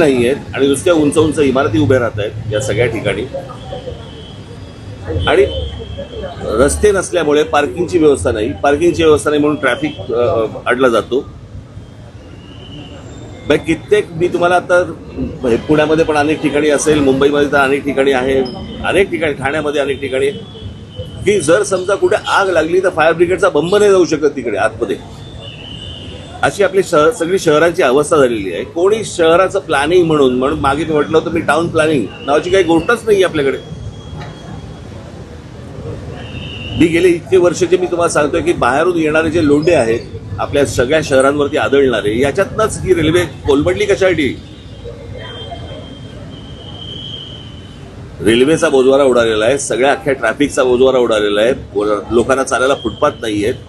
नाही आहेत आणि नुसत्या उंच उंच इमारती उभ्या राहत आहेत या सगळ्या ठिकाणी. आणि रस्ते नसल्यामुळे पार्किंगची व्यवस्था नाही. पार्किंगची व्यवस्था नाही म्हणून ट्रॅफिक अडला जातो. कित्येक मी तुम्हाला आता हे पुण्यामध्ये पण अनेक ठिकाणी असेल मुंबईमध्ये तर अनेक ठिकाणी आहे अनेक ठिकाणी ठाण्यामध्ये अनेक ठिकाणी. की जर समजा कुठे आग लागली तर फायर ब्रिगेडचा बंब नाही जाऊ शकत तिकडे आतमध्ये. अशी आपली शहर सगळी शहरांची अवस्था झालेली आहे. कोणी शहराचं प्लॅनिंग म्हणून म्हणून मागे मी म्हटलं होतं मी टाउन प्लॅनिंग नावाची काही गोष्टच नाही आपल्याकडे. मी गेले इतके वर्षाचे मी तुम्हाला सांगतोय की बाहेरून येणारे जे लोंढे आहेत आपल्या सगळ्या शहरांवरती आदळणारे याच्यातनंच ही रेल्वे कोलमडली कशासाठी? रेल्वेचा बोजवारा उडालेला आहे सगळ्या अख्ख्या ट्रॅफिकचा बोजवारा उडालेला आहे लोकांना चालायला फुटपाथ नाही आहेत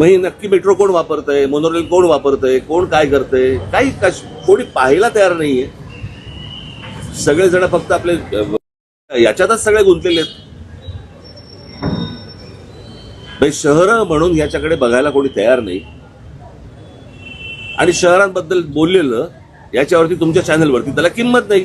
मग हे नक्की मेट्रो कोण वापरतंय? मोनोरेल कोण वापरतंय? कोण काय करतंय? काही कश कोणी पाहायला तयार नाहीये. सगळेजण फक्त आपले याच्यातच सगळे गुंतलेले आहेत. म्हणजे शहरं म्हणून याच्याकडे बघायला कोणी तयार नाही. आणि शहरांबद्दल बोललेलं याच्यावरती तुमच्या चॅनलवरती त्याला किंमत नाही.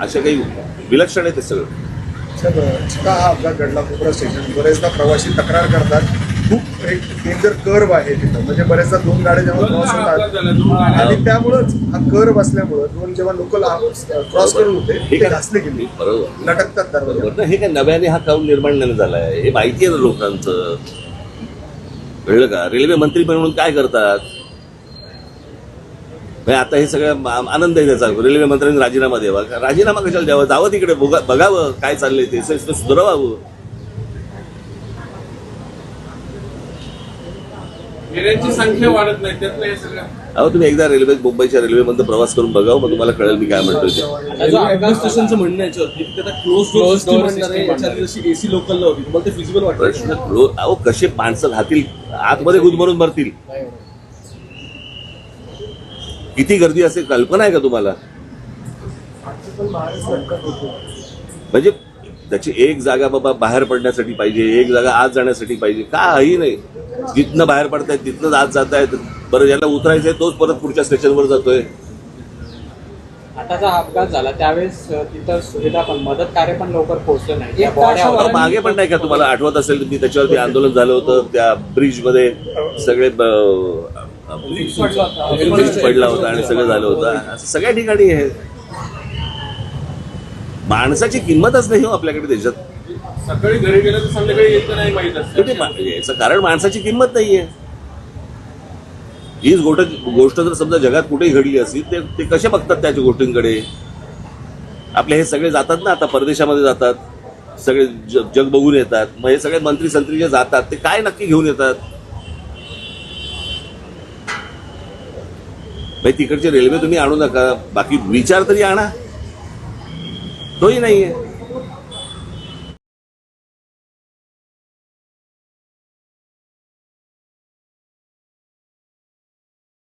असे काही विलक्षण आहे ते सगळं. चिका हा अपघात घडला कोपरा स्टेशन. बरेचदा प्रवासी तक्रार करतात. खूप एक डेंजर कर्व आहे तिथं. म्हणजे बरेचदा दोन गाड्या जेव्हा क्रॉस होतात आणि त्यामुळंच हा कर्व असल्यामुळं दोन जेव्हा लोकल क्रॉस करत होते आहे. घासले गेले. बरोबर. लटकतात दरवाजा. हे काय नव्याने हा काऊन निर्माण नाही झालाय? हे माहिती आहे ना लोकांचं. कळलं का? रेल्वे मंत्री म्हणून काय करतात? म्हणजे आता हे सगळं आनंद आहे त्याचा. रेल्वे मंत्र्यांनी राजीनामा द्यावा. राजीनामा कशाला द्यावा? जावं तिकडे बघा- बघावं काय चाललंय ते. स- स- सुधारावं. फेऱ्यांची संख्या वाढत नाही त्यातलं हे सगळं. अहो तुम्ही एकदा रेल्वे मुंबईच्या रेल्वेमध्ये प्रवास करून बघावं मग तुम्हाला कळेल मी काय म्हणतोय ते. आता जो ॲडमिनिस्ट्रेशनचं म्हणणं आहे याच्यावरती की आता क्लोज Closed डोअर door म्हणणार किती गर्दी असेल कल्पना आहे का तुम्हाला? म्हणजे त्याची एक जागा बाबा बाहेर पडण्यासाठी पाहिजे एक जागा आत जाण्यासाठी पाहिजे काही नाही. जिथनं बाहेर पडतायत तिथनं आत जात आहेत बरं ज्याला उतरायचंय तोच परत पुढच्या स्टेशनवर जातोय. आता जो अपघात झाला त्यावेळेस तिथं सुविधा पण मदत कार्य पण लवकर पोहोचलं नाही. मागे पण नाही का तुम्हाला आठवत असेल मी त्याच्यावरती आंदोलन झालं होतं त्या ब्रिजमध्ये सगळे. ब्रिज पडला होता आणि सगळं झालं होतं. असं सगळ्या ठिकाणी आहे माणसाची किंमतच नाही हो आपल्याकडे देशात. सकाळी घरी गेलं तर संध्याकाळी येतं नाही माहीत तर ते मा- असतं याचं कारण माणसाची किंमत नाहीये. हीच गोष्ट गोष्ट जर समजा जगात कुठेही घडली असती ते ते कसे बघतात त्याच्या गोष्टींकडे? आपले हे सगळे जातात ना आता परदेशामध्ये जातात. सगळे जग बघून येतात. मग हे सगळे मंत्री संत्री जे जातात ते काय नक्की घेऊन येतात? भाई तिकडची रेल्वे तुम्ही आणू नका. बाकी विचार तरी आणा. तोही आहे